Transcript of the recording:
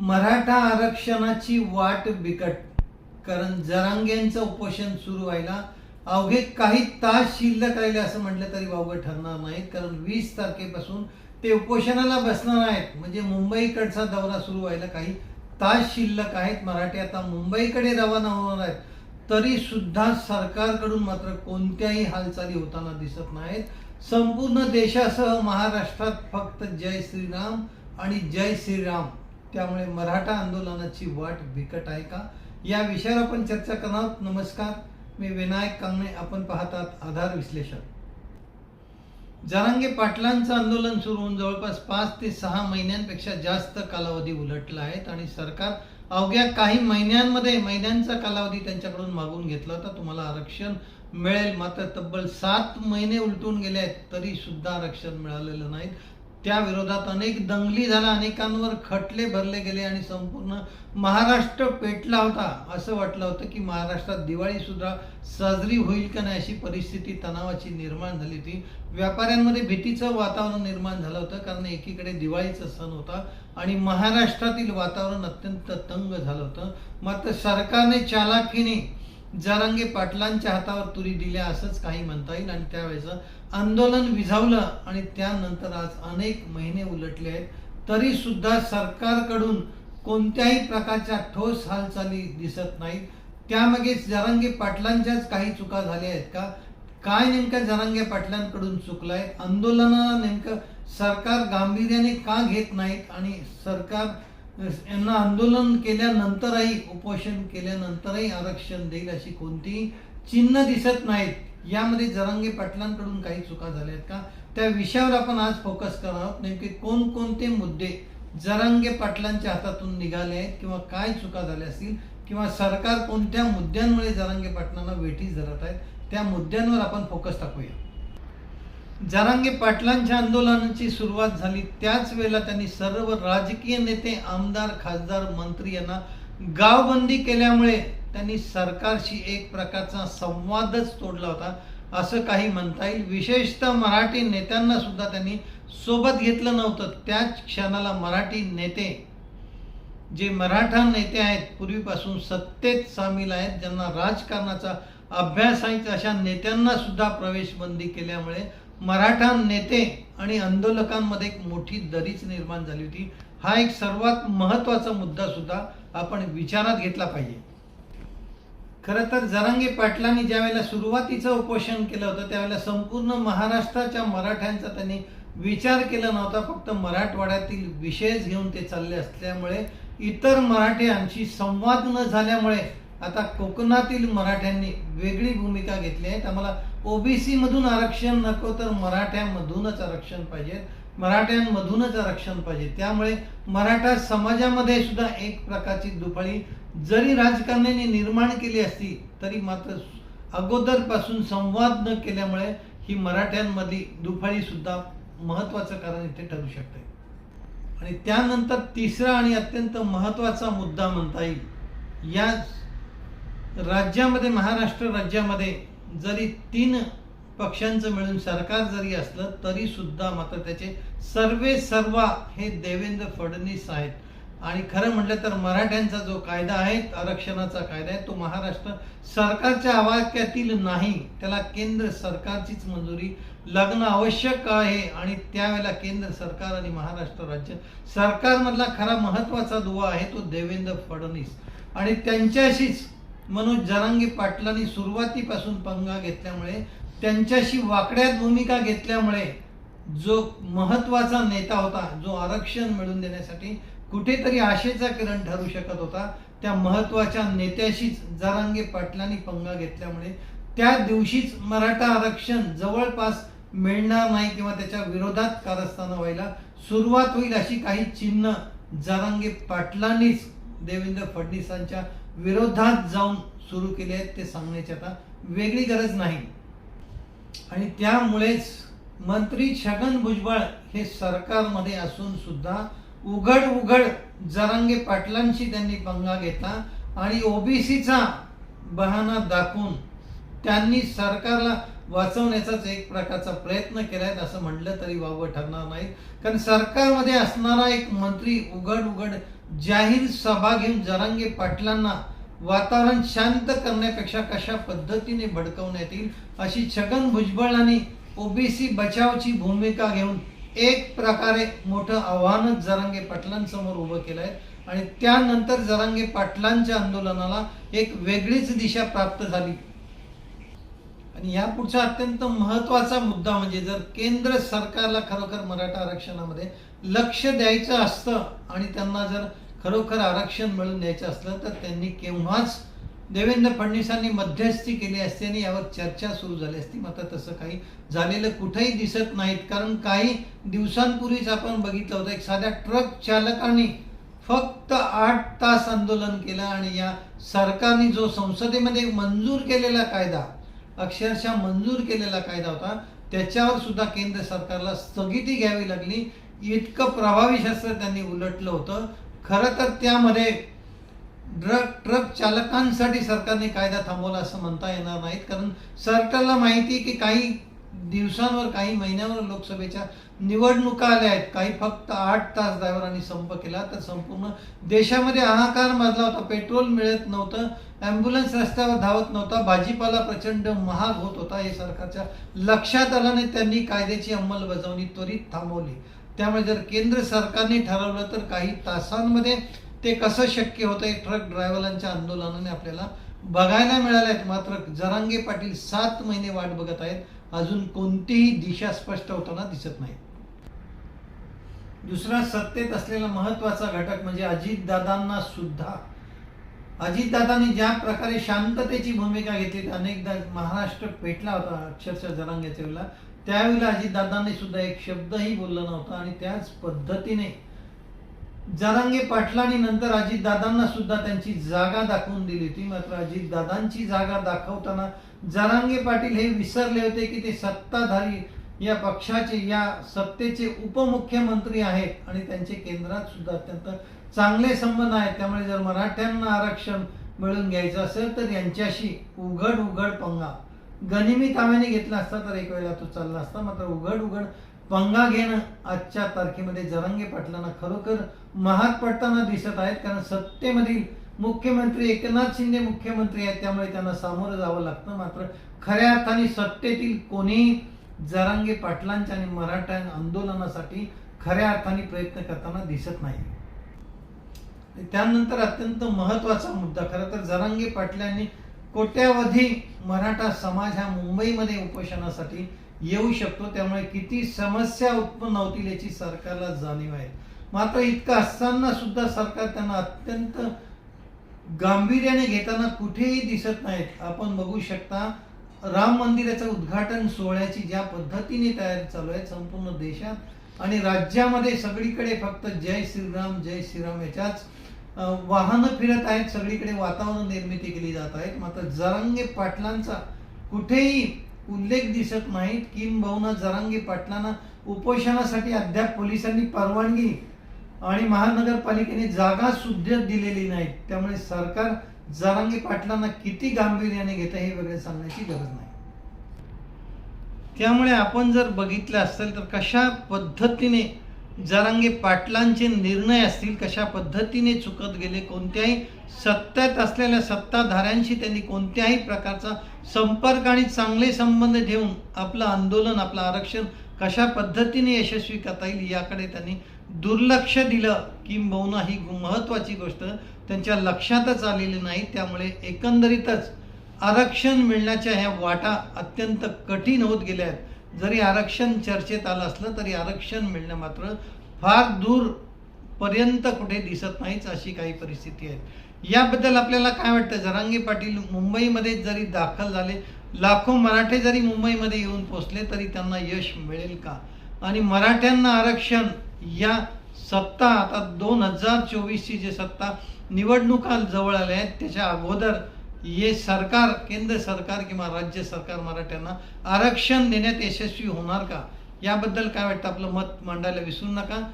मराठा आरक्षणाची वाट बिकट कारण जरांगेंचं उपोषण सुरू व्हायला अवघे काही तास शिल्लक राहिले असं म्हटलं तरी वावगं ठरणार नाहीत कारण वीस तारखेपासून ते उपोषणाला बसणार आहेत. म्हणजे मुंबईकडचा दौरा सुरू व्हायला काही तास शिल्लक आहेत. मराठी आता मुंबईकडे रवाना होणार आहेत. तरी सुद्धा सरकारकडून मात्र कोणत्याही हालचाली होताना दिसत नाहीत. संपूर्ण देशासह महाराष्ट्रात फक्त जय श्रीराम आणि जय श्रीराम. त्यामुळे मराठा आंदोलनाची वाट बिकट आहे का? या विषयावर आपण चर्चा करणार आहोत. नमस्कार. मी विनायक कांगणे. आपण पाहतात आधार विश्लेषण जरांगे पाटलांचं आंदोलन सुरू होऊन जवळपास पाच ते सहा महिन्यांपेक्षा जास्त कालावधी उलटला आहे आणि सरकार अवघ्या काही महिन्यांमध्ये महिन्यांचा कालावधी त्यांच्याकडून मागून घेतला होता. तुम्हाला आरक्षण मिळेल. मात्र तब्बल सात महिने उलटून गेले आहेत. तरी सुद्धा आरक्षण मिळालेलं नाही त्या विरोधात अनेक दंगली झाल्या अनेकांवर खटले भरले गेले आणि संपूर्ण महाराष्ट्र पेटला होता. असं वाटलं होतं की महाराष्ट्रात दिवाळी सुद्धा साजरी होईल का नाही अशी परिस्थिती तणावाची निर्माण झाली होती. व्यापाऱ्यांमध्ये भीतीचं वातावरण निर्माण झालं होतं कारण एकीकडे दिवाळीचा सण होता आणि महाराष्ट्रातील वातावरण अत्यंत तंग झालं होतं. मात्र सरकारने चालाकीने जरंगे पाटलांच्या हातावर तुरी दिल्या असंच काही म्हणता येईल आणि त्यावेळेस आंदोलन विझावलं आणि त्यानंतर आज अनेक महिने उलटले आहेत. तरी सुद्धा सरकारकडून कोणत्याही प्रकारच्या ठोस हालचाली दिसत नाहीत. त्यामागेच जरांगे पाटलांच्याच काही चुका झाल्या आहेत का? काय नेमकं जरांगे पाटलांकडून चुकलंय? आंदोलनाला नेमकं सरकार गांभीर्याने का घेत नाहीत? आणि सरकार यांना आंदोलन केल्यानंतरही उपोषण केल्यानंतरही आरक्षण देईल अशी कोणतीही चिन्ह दिसत नाहीत. यामध्ये जरांगे पाटलांकडून काही चुका झाल्या आहेत का? त्या विषयावर आपण आज फोकस करणार आहोत. नेमके कोणकोणते मुद्दे जरांगे पाटलांच्या हातातून निघाले आहेत किंवा काय चुका झाल्या असतील किंवा सरकार कोणत्या मुद्द्यांमुळे जरांगे पाटलांना वेठीस धरत आहेत त्या मुद्द्यांवर आपण फोकस टाकूया. जरांगे पाटलांच्या आंदोलनाची सुरुवात झाली त्याच वेळेला त्यांनी सर्व राजकीय नेते आमदार खासदार मंत्री यांना गावबंदी केल्यामुळे त्यांनी सरकारशी एक प्रकारचा संवादच तोडला होता. असं काही म्हणता येईल. विशेषतः मराठी नेत्यांना सुद्धा त्यांनी सोबत घेतलं नव्हतं. त्याच क्षणाला मराठी नेते जे मराठा नेते आहेत पूर्वीपासून सत्तेत सामील आहेत ज्यांना राजकारणाचा अभ्यास आहे अशा नेत्यांना सुद्धा प्रवेश बंदी केल्यामुळे मराठा नेते आणि आंदोलकांमध्ये एक मोठी दरीच निर्माण झाली होती. हा एक सर्वात महत्त्वाचा मुद्दा सुद्धा आपण विचारात घेतला पाहिजे. खरं तर जरांगे पाटलांनी ज्या वेळेला सुरुवातीचं उपोषण केलं होतं त्यावेळेला संपूर्ण महाराष्ट्राच्या मराठ्यांचा त्यांनी विचार केला नव्हता फक्त मराठवाड्यातील विषयच घेऊन ते चालले असल्यामुळे इतर मराठ्यांशी संवाद न झाल्यामुळे आता कोकणातील मराठ्यांनी वेगळी भूमिका घेतली आहे. आम्हाला ओबीसी मधून आरक्षण नको तर मराठ्यांमधूनच आरक्षण पाहिजे मराठ्यांमधूनच आरक्षण पाहिजे. त्यामुळे मराठा समाजामध्ये सुद्धा एक प्रकारची दुफळी जरी राजकारण्याने निर्माण केली असती तरी मात्र अगोदरपासून संवाद न केल्यामुळे ही मराठ्यांमधली दुफाळी सुद्धा महत्वाचं कारण इथे ठरू शकते. आणि त्यानंतर तिसरा आणि अत्यंत महत्त्वाचा मुद्दा म्हणता येईल या राज्यामध्ये महाराष्ट्र राज्यामध्ये जरी तीन पक्षांचं मिळून सरकार जरी असलं तरी सुद्धा मात्र त्याचे सर्वे सर्वा हे देवेंद्र फडणवीस आहेत. आणि खरं म्हटलं तर मराठ्यांचा जो कायदा आहे आरक्षणाचा कायदा आहे तो महाराष्ट्र सरकारच्या आवाक्यातील नाही. त्याला केंद्र सरकारचीच मंजुरी लागणं आवश्यक आहे. आणि त्यावेळेला केंद्र सरकार आणि महाराष्ट्र राज्य सरकारमधला खरा महत्त्वाचा दुवा आहे तो देवेंद्र फडणवीस. आणि त्यांच्याशीच मनोज जरांगी पाटलांनी सुरुवातीपासून पंगा घेतल्यामुळे त्यांच्याशी वाकड्यात भूमिका घेतल्यामुळे जो महत्त्वाचा नेता होता जो आरक्षण मिळवून देण्यासाठी कुठेतरी आशेचा किरण ठरू शकत होता. त्या महत्त्वाच्या नेत्याशीच जारांगे पाटलांनी पंगा घेतल्यामुळे त्या दिवशीच मराठा आरक्षण जवळपास मिळणार नाही किंवा त्याच्या विरोधात कारस्थानं व्हायला सुरुवात होईल अशी काही चिन्ह जारांगे पाटलांनीच देवेंद्र फडणवीसांच्या विरोधात जाऊन सुरू केले आहेत ते सांगण्याची आता वेगळी गरज नाही. आणि त्यामुळेच मंत्री छगन भुजबळ हे सरकारमध्ये असून सुद्धा उघड उघड जरांगे पाटलांशी त्यांनी पंगा घेतला आणि ओबीसीचा बहाना दाखवून त्यांनी सरकारला वाचवण्याचाच एक प्रकारचा प्रयत्न केलाय असं म्हटलं तरी वावं ठरणार नाही. कारण सरकारमध्ये असणारा एक मंत्री उघड उघड जाहीर सभा घेऊन जरांगे पाटलांना वातावरण शांत करण्यापेक्षा कशा पद्धतीने भडकवण्यात येईल अशी छगन भुजबळ आणि ओबीसी बचावची भूमिका घेऊन एक प्रकारे मोठं आव्हानच जरांगे पाटलांसमोर उभं केलं आहे आणि त्यानंतर जरांगे पाटलांच्या आंदोलनाला एक वेगळीच दिशा प्राप्त झाली. आणि या पुढचा अत्यंत महत्त्वाचा मुद्दा म्हणजे जर केंद्र सरकारला खरोखर मराठा आरक्षणामध्ये लक्ष द्यायचं असतं आणि त्यांना जर खरोखर आरक्षण मिळून द्यायचं असलं तर त्यांनी केव्हाच देवेंद्र फडणवीसांनी मध्यस्थी केली असती आणि यावर चर्चा सुरू झाली असती. मात्र तसं काही झालेलं कुठेही दिसत नाहीत. कारण काही दिवसांपूर्वीच आपण बघितलं होतं एक साध्या ट्रक चालकाने फक्त आठ तास आंदोलन केलं आणि या सरकारने जो संसदेमध्ये मंजूर केलेला कायदा अक्षरशः मंजूर केलेला कायदा होता त्याच्यावर सुद्धा केंद्र सरकारला स्थगिती घ्यावी लागली. इतकं प्रभावी शस्त्र त्यांनी उलटलं होतं. खरं तर त्यामध्ये ड्रग ट्रक चालकांसाठी सरकारने कायदा थांबवला असं म्हणता येणार नाहीत. कारण सरकारला माहिती आहे की काही दिवसांवर काही महिन्यावर लोकसभेच्या निवडणुका आल्या आहेत. काही फक्त आठ तास ड्रायव्हरांनी संप केला. तर संपूर्ण देशामध्ये हाहाकार माजला होता. पेट्रोल मिळत नव्हतं. ॲम्ब्युलन्स रस्त्यावर धावत नव्हता. भाजीपाला प्रचंड महाग होत होता. हे सरकारच्या लक्षात आल्याने त्यांनी कायद्याची अंमलबजावणी त्वरित थांबवली. त्यामुळे जर केंद्र सरकारने ठरवलं तर काही तासांमध्ये ते कसं शक्य होतं ट्रक ड्रायव्हरांच्या आंदोलनाने आपल्याला बघायला मिळाल्या. आहेत मात्र जरांगे पाटील सात महिने वाट बघत आहेत. अजून कोणतीही दिशा स्पष्ट होताना दिसत नाही. दुसरा सत्तेत असलेला महत्त्वाचा घटक म्हणजे अजितदादांना सुद्धा. अजितदादांनी ज्या प्रकारे शांततेची भूमिका घेतली अनेकदा महाराष्ट्र पेटला होता अक्षरशः जरांग्याच्या वेळेला. त्यावेळेला अजितदादांनी सुद्धा एक शब्दही बोलला नव्हता आणि त्याच पद्धतीने जरांगे पाटलांनी नंतर अजितदादांना सुद्धा त्यांची जागा दाखवून दिली. होती मात्र अजितदादांची जागा दाखवताना जरांगे पाटील हे विसरले होते की ते सत्ताधारी या पक्षाचे या सत्तेचे उपमुख्यमंत्री आहेत आणि त्यांचे केंद्रात सुद्धा अत्यंत चांगले संबंध आहेत. त्यामुळे जर मराठ्यांना आरक्षण मिळून घ्यायचं असेल तर यांच्याशी उघड उघड पंगा. गनिमी ताव्याने घेतला असता तर एक वेळेला तो चालला असता. मात्र उघड उघड पंगा घेणं आजच्या तारखेमध्ये जरांगे पाटलांना खरोखर महाग पडताना दिसत आहेत कारण सत्तेमधील मुख्यमंत्री एकनाथ शिंदे मुख्यमंत्री आहेत त्यामुळे त्यांना सामोरं जावं लागतं. मात्र खऱ्या अर्थाने सत्तेतील कोणीही जरांगे पाटलांच्या आणि मराठा आंदोलनासाठी खऱ्या अर्थाने प्रयत्न करताना दिसत नाही. त्यानंतर अत्यंत महत्त्वाचा मुद्दा खरं तर जरांगे पाटलांनी कोट्यावधी मराठा समाज हा मुंबईमध्ये उपोषणासाठी येऊ शकतो. त्यामुळे किती समस्या उत्पन्न होतील याची सरकारला जाणीव आहे. मात्र इतकं असताना सुद्धा सरकार त्यांना अत्यंत गांभीर्याने घेताना कुठेही दिसत नाहीत. आपण बघू शकता राम मंदिराचं उद्घाटन सोहळ्याची ज्या पद्धतीने तयारी चालू आहे संपूर्ण देशात आणि राज्यामध्ये सगळीकडे फक्त जय श्रीराम जय श्रीराम याच्याच वाहनं फिरत आहेत. सगळीकडे वातावरण निर्मिती केली जात आहेत. मात्र जरांगे पाटलांचा कुठेही उल्लेख दिसत नाहीत किंबहुना जरांगी पाटलांना उपोषणासाठी अद्याप पोलिसांनी परवानगी आणि महानगरपालिकेने जागा सुद्धा दिलेली नाही त्यामुळे सरकार जरांगी पाटलांना किती गांभीर्याने घेतं हे वगैरे सांगण्याची गरज नाही. त्यामुळे आपण जर बघितलं असेल तर कशा पद्धतीने जरांगे पाटलांचे निर्णय असतील कशा पद्धतीने चुकत गेले कोणत्याही सत्तेत असलेल्या सत्ताधाऱ्यांशी त्यांनी कोणत्याही प्रकारचा संपर्क आणि चांगले संबंध ठेवून आपलं आंदोलन आपलं आरक्षण कशा पद्धतीने यशस्वी करता येईल याकडे त्यांनी दुर्लक्ष दिलं. किंबहुना ही महत्त्वाची गोष्ट त्यांच्या लक्षातच आलेली नाही. त्यामुळे एकंदरीतच आरक्षण मिळण्याच्या ह्या वाटा अत्यंत कठीण होत गेल्या आहेत. जरी आरक्षण चर्चेत आलं असलं तरी आरक्षण मिळणं मात्र फार दूर पर्यंत कुठे दिसत नाहीच अशी काही परिस्थिती आहे. याबद्दल आपल्याला काय वाटतं? जरांगे पाटील मुंबईमध्ये जरी दाखल झाले लाखो मराठे जरी मुंबईमध्ये येऊन पोचले तरी त्यांना यश मिळेल का? आणि मराठ्यांना आरक्षण या सत्ता आता दोन हजार चोवीसची जे सत्ता निवडणुका जवळ आल्या आहेत त्याच्या अगोदर हे सरकार केंद्र सरकार किंवा राज्य सरकार मराठ्यांना आरक्षण देण्यात यशस्वी होणार का? याबद्दल काय वाटतं? आपलं मत मांडायला विसरू नका.